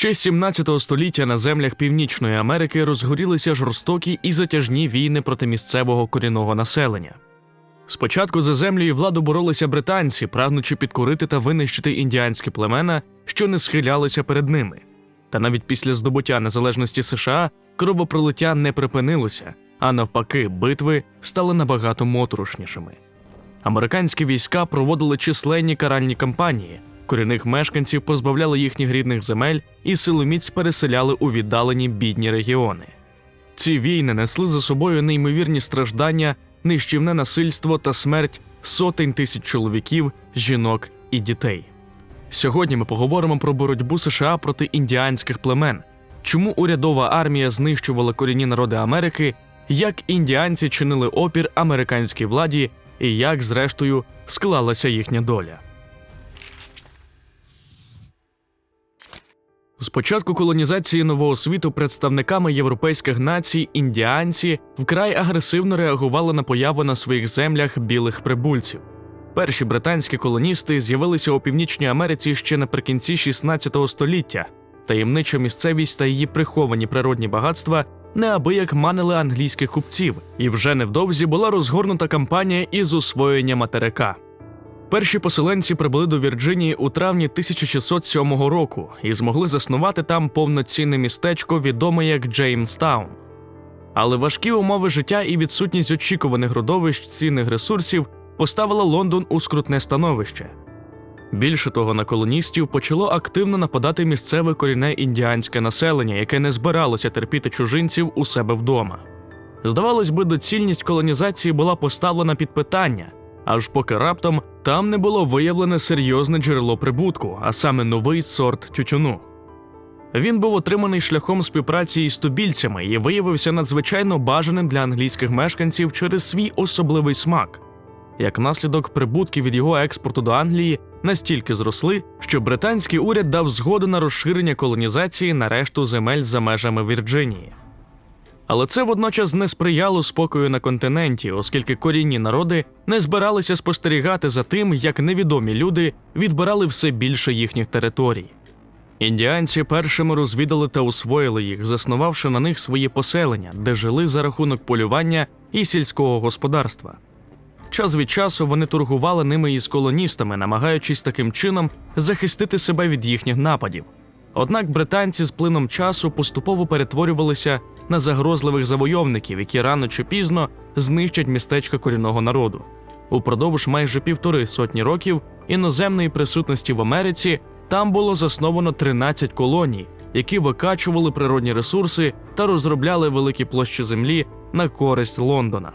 Ще з 17 століття на землях Північної Америки розгорілися жорстокі і затяжні війни проти місцевого корінного населення. Спочатку за землю і владу боролися британці, прагнучи підкорити та винищити індіанські племена, що не схилялися перед ними. Та навіть після здобуття незалежності США кровопролиття не припинилося, а навпаки, битви стали набагато моторошнішими. Американські війська проводили численні каральні кампанії, корінних мешканців позбавляли їхніх рідних земель і силоміць переселяли у віддалені бідні регіони. Ці війни несли за собою неймовірні страждання, нищівне насильство та смерть сотень тисяч чоловіків, жінок і дітей. Сьогодні ми поговоримо про боротьбу США проти індіанських племен, чому урядова армія знищувала корінні народи Америки, як індіанці чинили опір американській владі і як, зрештою, склалася їхня доля. З початку колонізації нового світу представниками європейських націй індіанці вкрай агресивно реагували на появу на своїх землях білих прибульців. Перші британські колоністи з'явилися у Північній Америці ще наприкінці 16 століття. Таємнича місцевість та її приховані природні багатства неабияк манили англійських купців, і вже невдовзі була розгорнута кампанія із освоєння материка. Перші поселенці прибули до Вірджинії у травні 1607 року і змогли заснувати там повноцінне містечко, відоме як Джеймстаун. Але важкі умови життя і відсутність очікуваних родовищ цінних ресурсів поставила Лондон у скрутне становище. Більше того, на колоністів почало активно нападати місцеве корінне індіанське населення, яке не збиралося терпіти чужинців у себе вдома. Здавалось би, доцільність колонізації була поставлена під питання, аж поки раптом там не було виявлене серйозне джерело прибутку, а саме новий сорт тютюну. Він був отриманий шляхом співпраці із тубільцями і виявився надзвичайно бажаним для англійських мешканців через свій особливий смак. Як наслідок, прибутки від його експорту до Англії настільки зросли, що британський уряд дав згоду на розширення колонізації на решту земель за межами Вірджинії. Але це водночас не сприяло спокою на континенті, оскільки корінні народи не збиралися спостерігати за тим, як невідомі люди відбирали все більше їхніх територій. Індіанці першими розвідали та освоїли їх, заснувавши на них свої поселення, де жили за рахунок полювання і сільського господарства. Час від часу вони торгували ними із колоністами, намагаючись таким чином захистити себе від їхніх нападів. Однак британці з плином часу поступово перетворювалися на загрозливих завойовників, які рано чи пізно знищать містечка корінного народу. Упродовж майже півтори сотні років іноземної присутності в Америці там було засновано 13 колоній, які викачували природні ресурси та розробляли великі площі землі на користь Лондона.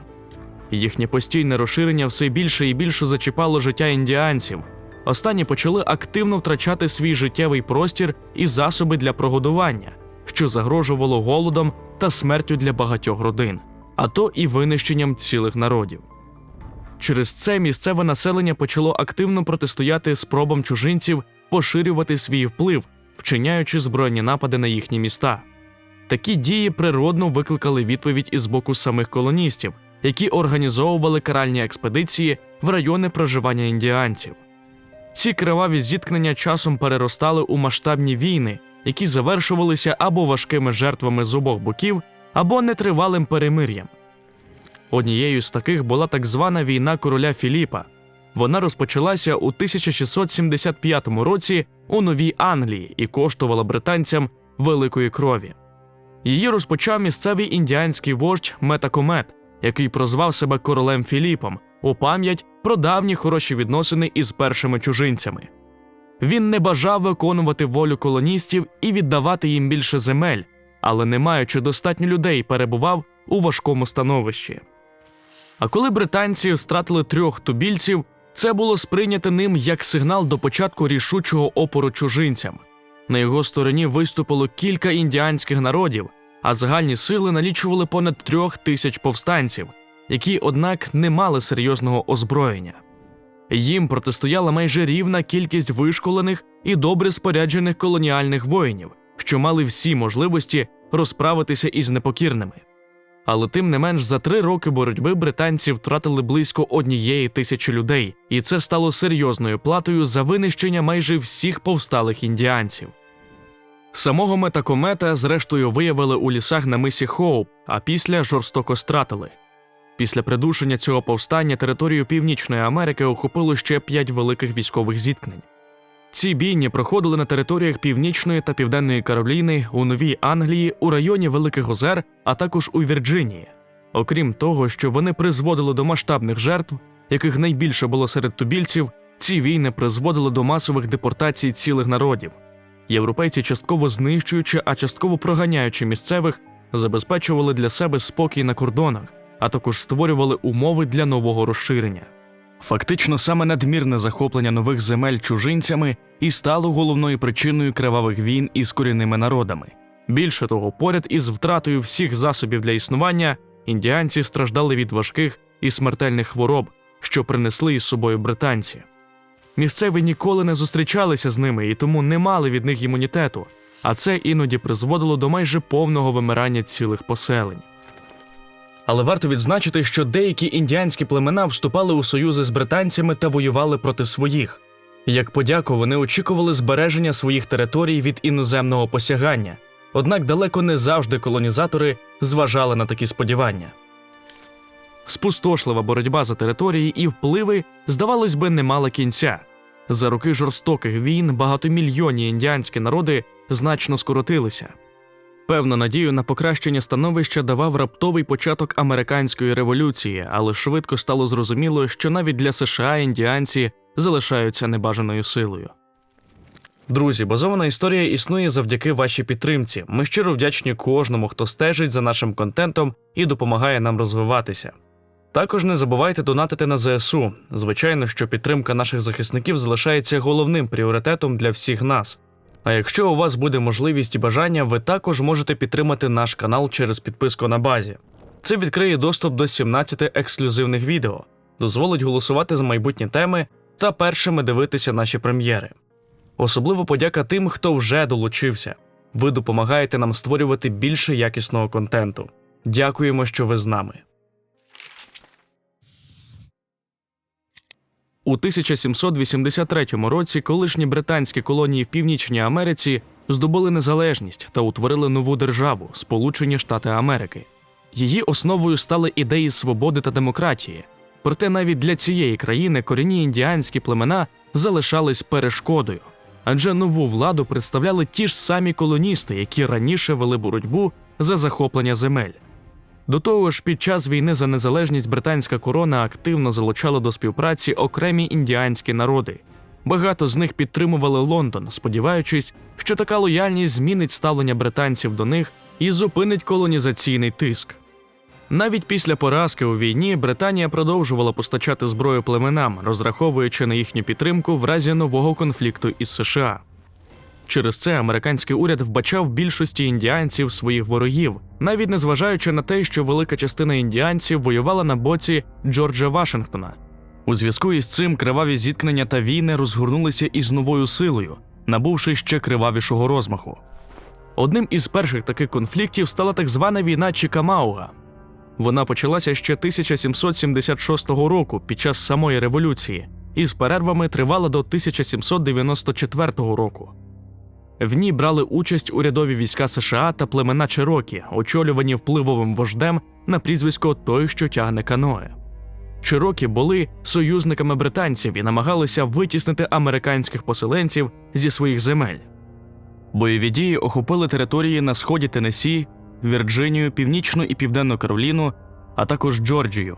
Їхнє постійне розширення все більше і більше зачіпало життя індіанців. Останні почали активно втрачати свій життєвий простір і засоби для прогодування, що загрожувало голодом та смертю для багатьох родин, а то і винищенням цілих народів. Через це місцеве населення почало активно протистояти спробам чужинців поширювати свій вплив, вчиняючи збройні напади на їхні міста. Такі дії природно викликали відповідь із боку самих колоністів, які організовували каральні експедиції в райони проживання індіанців. Ці криваві зіткнення часом переростали у масштабні війни, які завершувалися або важкими жертвами з обох боків, або нетривалим перемир'ям. Однією з таких була так звана війна короля Філіпа. Вона розпочалася у 1675 році у Новій Англії і коштувала британцям великої крові. Її розпочав місцевий індіанський вождь Метакомет, який прозвав себе королем Філіпом у пам'ять про давні хороші відносини із першими чужинцями. Він не бажав виконувати волю колоністів і віддавати їм більше земель, але, не маючи достатньо людей, перебував у важкому становищі. А коли британці втратили трьох тубільців, це було сприйняте ним як сигнал до початку рішучого опору чужинцям. На його стороні виступило кілька індіанських народів, а загальні сили налічували понад трьох тисяч повстанців, які, однак, не мали серйозного озброєння. Їм протистояла майже рівна кількість вишколених і добре споряджених колоніальних воїнів, що мали всі можливості розправитися із непокірними. Але тим не менш за три роки боротьби британці втратили близько однієї тисячі людей, і це стало серйозною платою за винищення майже всіх повсталих індіанців. Самого метакомета, зрештою, виявили у лісах на мисі Хоуп, а після жорстоко стратили. Після придушення цього повстання територію Північної Америки охопило ще п'ять великих військових зіткнень. Ці бійні проходили на територіях Північної та Південної Кароліни, у Новій Англії, у районі Великих Озер, а також у Вірджинії. Окрім того, що вони призводили до масштабних жертв, яких найбільше було серед тубільців, ці війни призводили до масових депортацій цілих народів. Європейці, частково знищуючи, а частково проганяючи місцевих, забезпечували для себе спокій на кордонах, а також створювали умови для нового розширення. Фактично, саме надмірне захоплення нових земель чужинцями і стало головною причиною кривавих війн із корінними народами. Більше того, поряд із втратою всіх засобів для існування, індіанці страждали від важких і смертельних хвороб, що принесли із собою британці. Місцеві ніколи не зустрічалися з ними і тому не мали від них імунітету, а це іноді призводило до майже повного вимирання цілих поселень. Але варто відзначити, що деякі індіанські племена вступали у союзи з британцями та воювали проти своїх. Як подяку, вони очікували збереження своїх територій від іноземного посягання, однак далеко не завжди колонізатори зважали на такі сподівання. Спустошлива боротьба за території і впливи, здавалось би, не мала кінця. За роки жорстоких війн багатомільйонні індіанські народи значно скоротилися. Певну надію на покращення становища давав раптовий початок американської революції, але швидко стало зрозуміло, що навіть для США індіанці залишаються небажаною силою. Друзі, базована історія існує завдяки вашій підтримці. Ми щиро вдячні кожному, хто стежить за нашим контентом і допомагає нам розвиватися. Також не забувайте донатити на ЗСУ. Звичайно, що підтримка наших захисників залишається головним пріоритетом для всіх нас. А якщо у вас буде можливість і бажання, ви також можете підтримати наш канал через підписку на базі. Це відкриє доступ до 17 ексклюзивних відео, дозволить голосувати за майбутні теми та першими дивитися наші прем'єри. Особливо подяка тим, хто вже долучився. Ви допомагаєте нам створювати більше якісного контенту. Дякуємо, що ви з нами. У 1783 році колишні британські колонії в Північній Америці здобули незалежність та утворили нову державу Сполучені Штати Америки. Її основою стали ідеї свободи та демократії. Проте навіть для цієї країни корінні індіанські племена залишались перешкодою, адже нову владу представляли ті ж самі колоністи, які раніше вели боротьбу за захоплення земель. До того ж, під час війни за незалежність британська корона активно залучала до співпраці окремі індіанські народи. Багато з них підтримували Лондон, сподіваючись, що така лояльність змінить ставлення британців до них і зупинить колонізаційний тиск. Навіть після поразки у війні Британія продовжувала постачати зброю племенам, розраховуючи на їхню підтримку в разі нового конфлікту із США. Через це американський уряд вбачав більшості індіанців своїх ворогів, навіть незважаючи на те, що велика частина індіанців воювала на боці Джорджа Вашингтона. У зв'язку із цим криваві зіткнення та війни розгорнулися із новою силою, набувши ще кривавішого розмаху. Одним із перших таких конфліктів стала так звана війна Чікамауга. Вона почалася ще 1776 року під час самої революції, і з перервами тривала до 1794 року. В ній брали участь урядові війська США та племена Чирокі, очолювані впливовим вождем на прізвисько той, що тягне каное. Чирокі були союзниками британців і намагалися витіснити американських поселенців зі своїх земель. Бойові дії охопили території на сході Теннессі, Вірджинію, Північну і Південну Кароліну, а також Джорджію.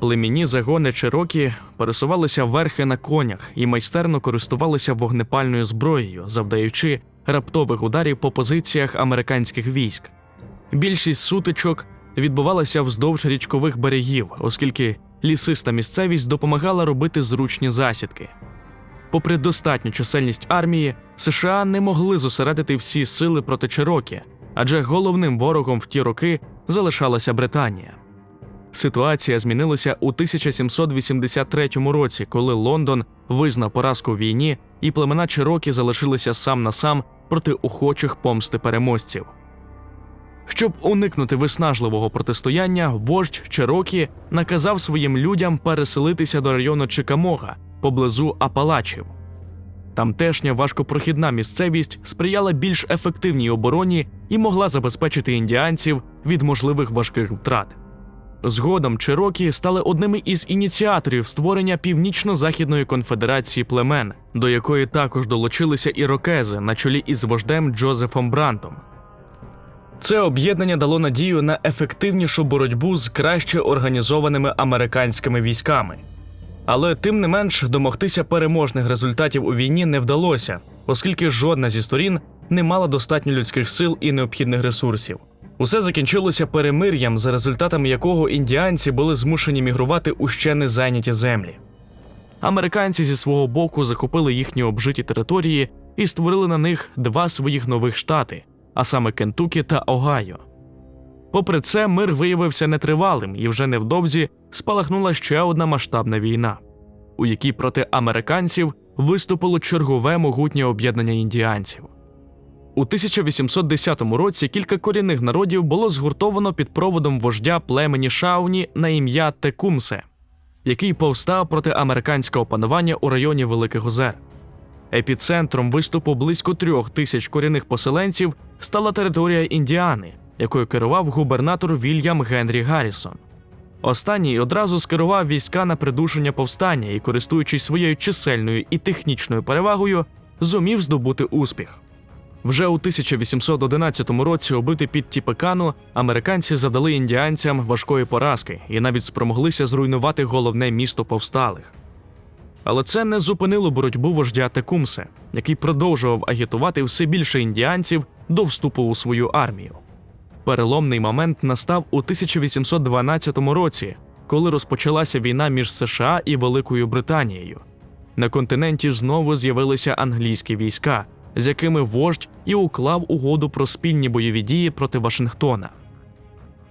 Племінні загони Чирокі пересувалися верхи на конях і майстерно користувалися вогнепальною зброєю, завдаючи раптових ударів по позиціях американських військ. Більшість сутичок відбувалася вздовж річкових берегів, оскільки лісиста місцевість допомагала робити зручні засідки. Попри достатню чисельність армії, США не могли зосередити всі сили проти Чирокі, адже головним ворогом в ті роки залишалася Британія. Ситуація змінилася у 1783 році, коли Лондон визнав поразку в війні, і племена Чирокі залишилися сам на сам проти охочих помсти переможців. Щоб уникнути виснажливого протистояння, вождь Чирокі наказав своїм людям переселитися до району Чикамога поблизу Апалачів. Тамтешня важкопрохідна місцевість сприяла більш ефективній обороні і могла забезпечити індіанців від можливих важких втрат. Згодом Чирокі стали одними із ініціаторів створення Північно-Західної конфедерації племен, до якої також долучилися ірокези на чолі із вождем Джозефом Брантом. Це об'єднання дало надію на ефективнішу боротьбу з краще організованими американськими військами. Але тим не менш домогтися переможних результатів у війні не вдалося, оскільки жодна зі сторін не мала достатньо людських сил і необхідних ресурсів. Усе закінчилося перемир'ям, за результатами якого індіанці були змушені мігрувати у ще не зайняті землі. Американці зі свого боку захопили їхні обжиті території і створили на них два своїх нових штати, а саме Кентукі та Огайо. Попри це, мир виявився нетривалим, і вже невдовзі спалахнула ще одна масштабна війна, у якій проти американців виступило чергове могутнє об'єднання індіанців. У 1810 році кілька корінних народів було згуртовано під проводом вождя племені Шауні на ім'я Текумсе, який повстав проти американського панування у районі Великих Озер. Епіцентром виступу близько трьох тисяч корінних поселенців стала територія Індіани, якою керував губернатор Вільям Генрі Гаррісон. Останній одразу скерував війська на придушення повстання і, користуючись своєю чисельною і технічною перевагою, зумів здобути успіх. Вже у 1811 році, убити під Тіпекану, американці завдали індіанцям важкої поразки і навіть спромоглися зруйнувати головне місто повсталих. Але це не зупинило боротьбу вождя Текумсе, який продовжував агітувати все більше індіанців до вступу у свою армію. Переломний момент настав у 1812 році, коли розпочалася війна між США і Великою Британією. На континенті знову з'явилися англійські війська, з якими вождь і уклав угоду про спільні бойові дії проти Вашингтона.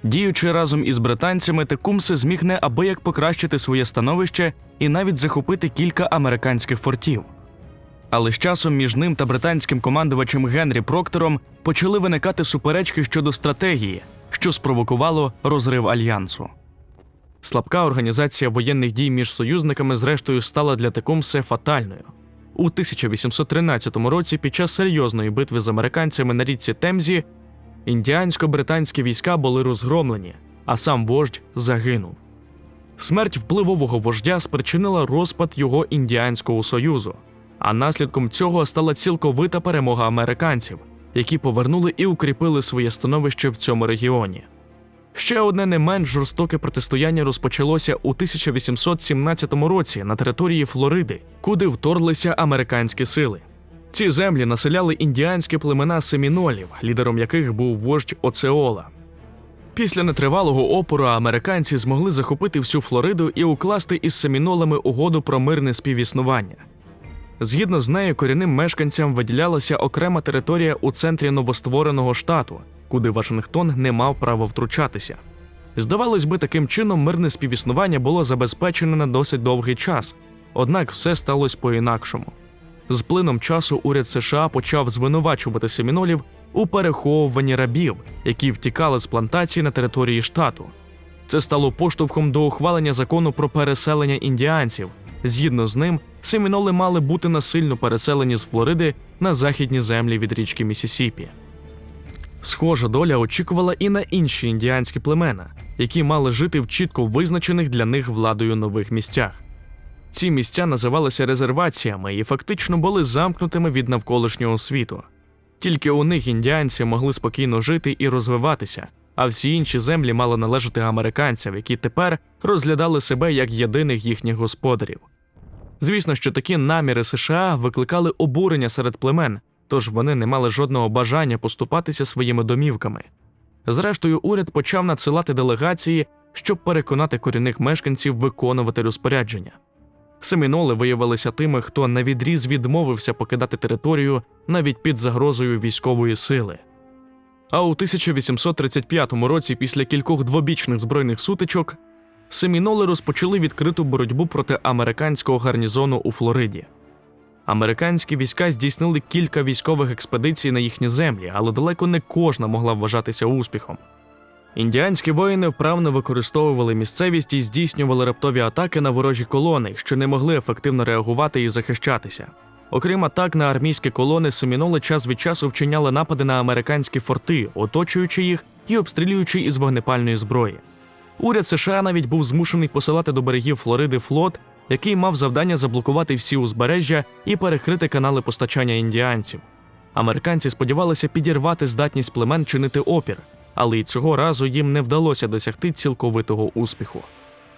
Діючи разом із британцями, Текумсе зміг неабияк покращити своє становище і навіть захопити кілька американських фортів. Але з часом між ним та британським командувачем Генрі Проктором почали виникати суперечки щодо стратегії, що спровокувало розрив альянсу. Слабка організація воєнних дій між союзниками, зрештою, стала для Текумсе фатальною. У 1813 році, під час серйозної битви з американцями на річці Темзі, індіансько-британські війська були розгромлені, а сам вождь загинув. Смерть впливового вождя спричинила розпад його індіанського союзу, а наслідком цього стала цілковита перемога американців, які повернули і укріпили своє становище в цьому регіоні. Ще одне не менш жорстоке протистояння розпочалося у 1817 році на території Флориди, куди вторглися американські сили. Ці землі населяли індіанські племена семінолів, лідером яких був вождь Оцеола. Після нетривалого опору американці змогли захопити всю Флориду і укласти із семінолами угоду про мирне співіснування. Згідно з нею, корінним мешканцям виділялася окрема територія у центрі новоствореного штату, куди Вашингтон не мав права втручатися. Здавалось би, таким чином мирне співіснування було забезпечено на досить довгий час, однак все сталося по-інакшому. З плином часу уряд США почав звинувачувати семінолів у переховуванні рабів, які втікали з плантацій на території штату. Це стало поштовхом до ухвалення закону про переселення індіанців. Згідно з ним, семіноли мали бути насильно переселені з Флориди на західні землі від річки Місісіпі. Схожа доля очікувала і на інші індіанські племена, які мали жити в чітко визначених для них владою нових місцях. Ці місця називалися резерваціями і фактично були замкнутими від навколишнього світу. Тільки у них індіанці могли спокійно жити і розвиватися, а всі інші землі мали належати американцям, які тепер розглядали себе як єдиних їхніх господарів. Звісно, що такі наміри США викликали обурення серед племен, тож вони не мали жодного бажання поступатися своїми домівками. Зрештою, уряд почав надсилати делегації, щоб переконати корінних мешканців виконувати розпорядження. Семіноли виявилися тими, хто на відріз відмовився покидати територію навіть під загрозою військової сили. А у 1835 році, після кількох двобічних збройних сутичок, семіноли розпочали відкриту боротьбу проти американського гарнізону у Флориді. Американські війська здійснили кілька військових експедицій на їхні землі, але далеко не кожна могла вважатися успіхом. Індіанські воїни вправно використовували місцевість і здійснювали раптові атаки на ворожі колони, що не могли ефективно реагувати і захищатися. Окрім атак на армійські колони, семіноли час від часу вчиняли напади на американські форти, оточуючи їх і обстрілюючи із вогнепальної зброї. Уряд США навіть був змушений посилати до берегів Флориди флот, який мав завдання заблокувати всі узбережжя і перекрити канали постачання індіанців. Американці сподівалися підірвати здатність племен чинити опір, але й цього разу їм не вдалося досягти цілковитого успіху.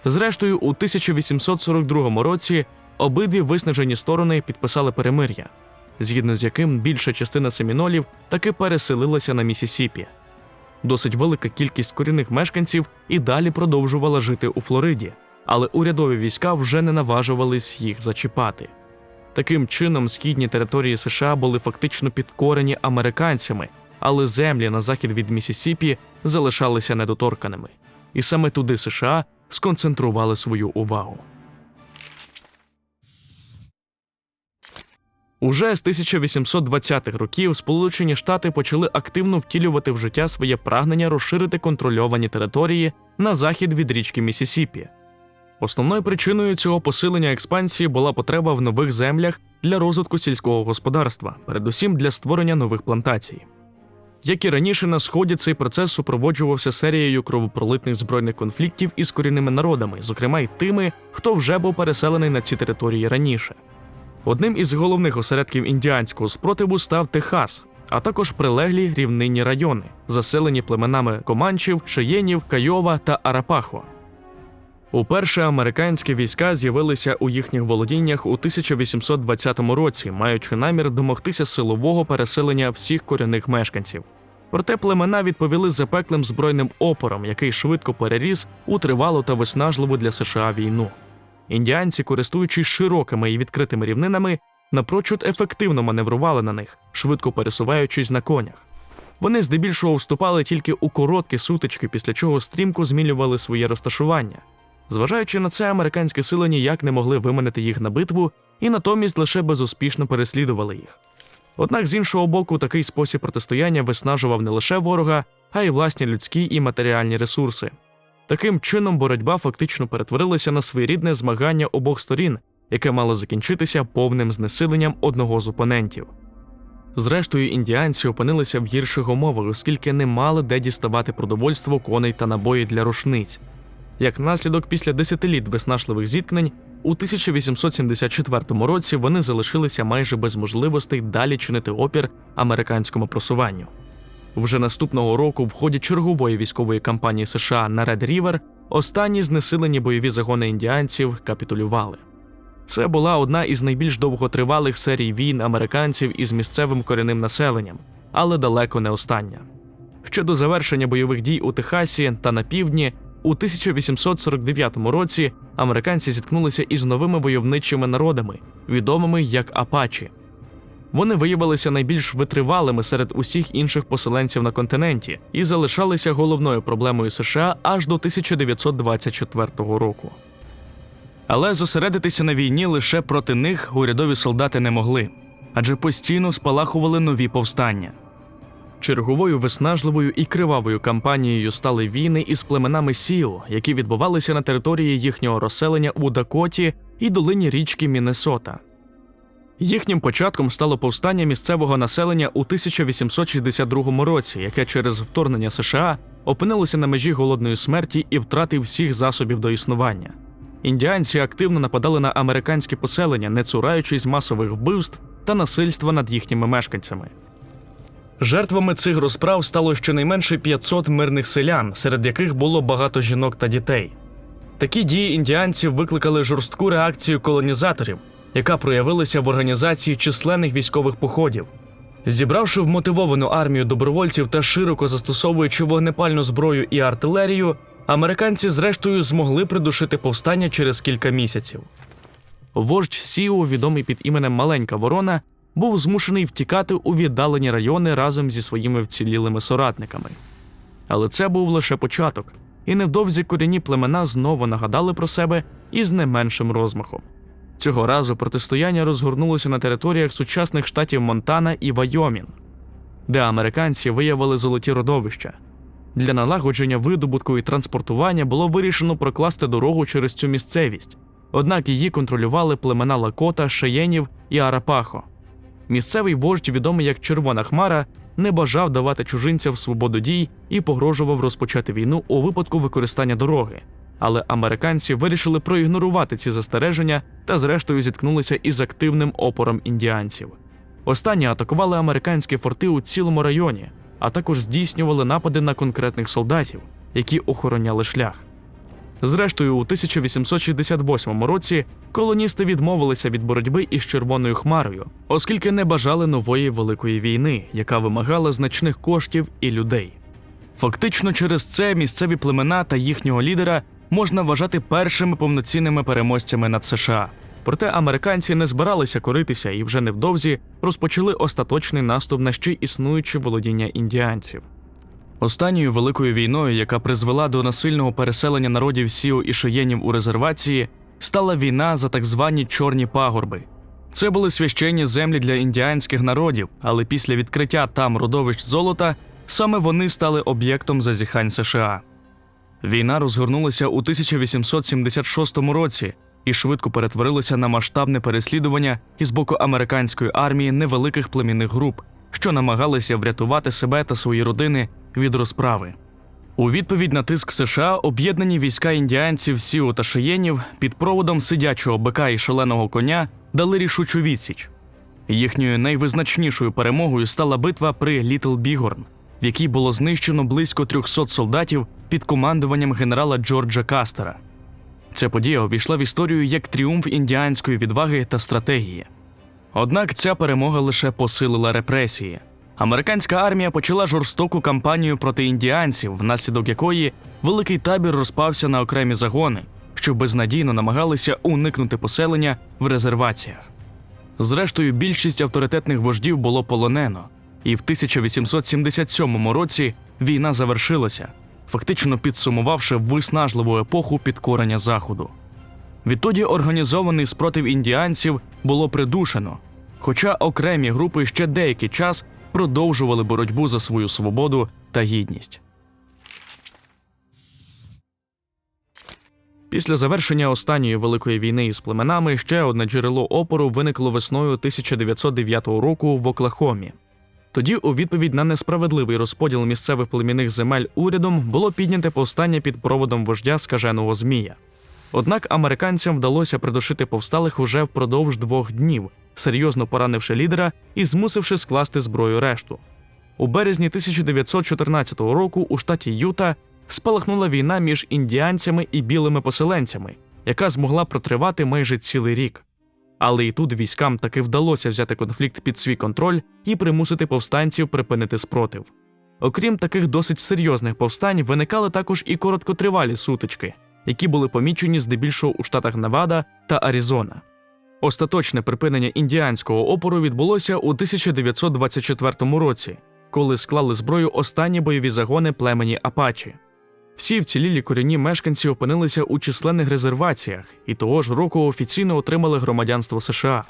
Зрештою, у 1842 році обидві виснажені сторони підписали перемир'я, згідно з яким більша частина семінолів таки переселилася на Місісіпі. Досить велика кількість корінних мешканців і далі продовжувала жити у Флориді, але урядові війська вже не наважувались їх зачіпати. Таким чином, східні території США були фактично підкорені американцями, але землі на захід від Місісіпі залишалися недоторканими. І саме туди США сконцентрували свою увагу. Уже з 1820-х років Сполучені Штати почали активно втілювати в життя своє прагнення розширити контрольовані території на захід від річки Місісіпі. Основною причиною цього посилення експансії була потреба в нових землях для розвитку сільського господарства, передусім для створення нових плантацій. Як і раніше на сході цей процес супроводжувався серією кровопролитних збройних конфліктів із корінними народами, зокрема й тими, хто вже був переселений на ці території раніше. Одним із головних осередків індіанського спротиву став Техас, а також прилеглі рівнинні райони, заселені племенами команчів, шиєнів, Кайова та Арапахо. Уперше американські війська з'явилися у їхніх володіннях у 1820 році, маючи намір домогтися силового переселення всіх корінних мешканців. Проте племена відповіли запеклим збройним опором, який швидко переріс у тривалу та виснажливу для США війну. Індіанці, користуючись широкими і відкритими рівнинами, напрочуд ефективно маневрували на них, швидко пересуваючись на конях. Вони здебільшого вступали тільки у короткі сутички, після чого стрімко змінювали своє розташування. Зважаючи на це, американські сили ніяк не могли виманити їх на битву і натомість лише безуспішно переслідували їх. Однак з іншого боку, такий спосіб протистояння виснажував не лише ворога, а й власні людські і матеріальні ресурси. Таким чином, боротьба фактично перетворилася на своєрідне змагання обох сторін, яке мало закінчитися повним знесиленням одного з опонентів. Зрештою, індіанці опинилися в гірших умовах, оскільки не мали де діставати продовольство, коней та набої для рушниць. Як наслідок, після десятиліт виснажливих зіткнень, у 1874 році вони залишилися майже без можливостей далі чинити опір американському просуванню. Вже наступного року, в ході чергової військової кампанії США на Ред Рівер, останні знесилені бойові загони індіанців капітулювали. Це була одна із найбільш довготривалих серій війн американців із місцевим корінним населенням, але далеко не остання. Ще до завершення бойових дій у Техасі та на півдні, у 1849 році американці зіткнулися із новими войовничими народами, відомими як Апачі. Вони виявилися найбільш витривалими серед усіх інших поселенців на континенті і залишалися головною проблемою США аж до 1924 року. Але зосередитися на війні лише проти них урядові солдати не могли, адже постійно спалахували нові повстання. Черговою виснажливою і кривавою кампанією стали війни із племенами Сіо, які відбувалися на території їхнього розселення у Дакоті і долині річки Міннесота. Їхнім початком стало повстання місцевого населення у 1862 році, яке через вторгнення США опинилося на межі голодної смерті і втрати всіх засобів до існування. Індіанці активно нападали на американські поселення, не цураючись масових вбивств та насильства над їхніми мешканцями. Жертвами цих розправ стало щонайменше 500 мирних селян, серед яких було багато жінок та дітей. Такі дії індіанців викликали жорстку реакцію колонізаторів, яка проявилася в організації численних військових походів. Зібравши вмотивовану армію добровольців та широко застосовуючи вогнепальну зброю і артилерію, американці зрештою змогли придушити повстання через кілька місяців. Вождь Сіу, відомий під іменем Маленька Ворона, був змушений втікати у віддалені райони разом зі своїми вцілілими соратниками. Але це був лише початок, і невдовзі корінні племена знову нагадали про себе із не меншим розмахом. Цього разу протистояння розгорнулося на територіях сучасних штатів Монтана і Вайомін, де американці виявили золоті родовища. Для налагодження видобутку і транспортування було вирішено прокласти дорогу через цю місцевість, Однак її контролювали племена Лакота, Шеєнів і Арапахо. Місцевий вождь, відомий як Червона Хмара, не бажав давати чужинцям свободу дій і погрожував розпочати війну у випадку використання дороги. Але американці вирішили проігнорувати ці застереження та, зрештою, зіткнулися із активним опором індіанців. Останні атакували американські форти у цілому районі, а також здійснювали напади на конкретних солдатів, які охороняли шлях. Зрештою, у 1868 році колоністи відмовилися від боротьби із Червоною Хмарою, оскільки не бажали нової великої війни, яка вимагала значних коштів і людей. Фактично, через це місцеві племена та їхнього лідера можна вважати першими повноцінними переможцями над США. Проте американці не збиралися коритися і вже невдовзі розпочали остаточний наступ на ще існуючі володіння індіанців. Останньою великою війною, яка призвела до насильного переселення народів Сіо і Шоєнів у резервації, стала війна за так звані чорні пагорби. Це були священні землі для індіанських народів, але після відкриття там родовищ золота саме вони стали об'єктом зазіхань США. Війна розгорнулася у 1876 році і швидко перетворилася на масштабне переслідування із боку американської армії невеликих племінних груп, що намагалися врятувати себе та свої родини від розправи. У відповідь на тиск США об'єднані війська індіанців Сіу та Шиєнів під проводом сидячого бика і шаленого коня дали рішучу відсіч. Їхньою найвизначнішою перемогою стала битва при Літл Бігорн, в якій було знищено близько 300 солдатів під командуванням генерала Джорджа Кастера. Ця подія увійшла в історію як тріумф індіанської відваги та стратегії. Однак ця перемога лише посилила репресії. Американська армія почала жорстоку кампанію проти індіанців, внаслідок якої великий табір розпався на окремі загони, що безнадійно намагалися уникнути поселення в резерваціях. Зрештою, більшість авторитетних вождів було полонено, і в 1877 році війна завершилася, фактично підсумувавши виснажливу епоху підкорення Заходу. Відтоді організований спротив індіанців було придушено, хоча окремі групи ще деякий час продовжували боротьбу за свою свободу та гідність. Після завершення останньої великої війни із племенами ще одне джерело опору виникло весною 1909 року в Оклахомі. Тоді, у відповідь на несправедливий розподіл місцевих племінних земель урядом, було підняте повстання під проводом вождя скаженого Змія. Однак американцям вдалося придушити повсталих уже впродовж двох днів, серйозно поранивши лідера і змусивши скласти зброю решту. У березні 1914 року у штаті Юта спалахнула війна між індіанцями і білими поселенцями, яка змогла протривати майже цілий рік. Але і тут військам таки вдалося взяти конфлікт під свій контроль і примусити повстанців припинити спротив. Окрім таких досить серйозних повстань, виникали також і короткотривалі сутички, які були помічені здебільшого у штатах Невада та Аризона. Остаточне припинення індіанського опору відбулося у 1924 році, коли склали зброю останні бойові загони племені Апачі. Всі вцілілі корінні мешканці опинилися у численних резерваціях і того ж року офіційно отримали громадянство США.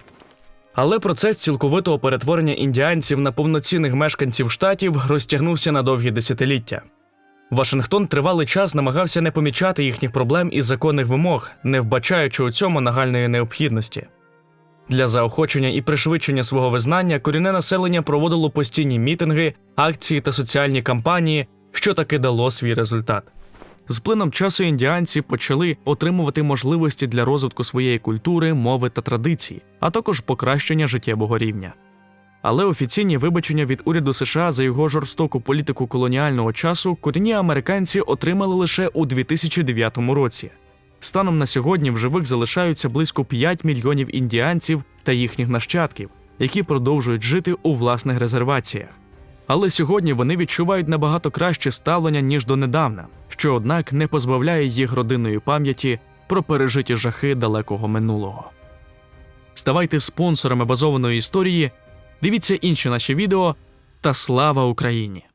Але процес цілковитого перетворення індіанців на повноцінних мешканців штатів розтягнувся на довгі десятиліття. Вашингтон тривалий час намагався не помічати їхніх проблем і законних вимог, не вбачаючи у цьому нагальної необхідності. Для заохочення і пришвидшення свого визнання корінне населення проводило постійні мітинги, акції та соціальні кампанії, що таки дало свій результат. З плином часу індіанці почали отримувати можливості для розвитку своєї культури, мови та традицій, а також покращення життєвого рівня. Але офіційні вибачення від уряду США за його жорстоку політику колоніального часу корінні американці отримали лише у 2009 році. Станом на сьогодні в живих залишаються близько 5 мільйонів індіанців та їхніх нащадків, які продовжують жити у власних резерваціях. Але сьогодні вони відчувають набагато краще ставлення, ніж донедавна, що, однак, не позбавляє їх родинної пам'яті про пережиті жахи далекого минулого. Ставайте спонсорами базованої історії, дивіться інші наші відео та слава Україні!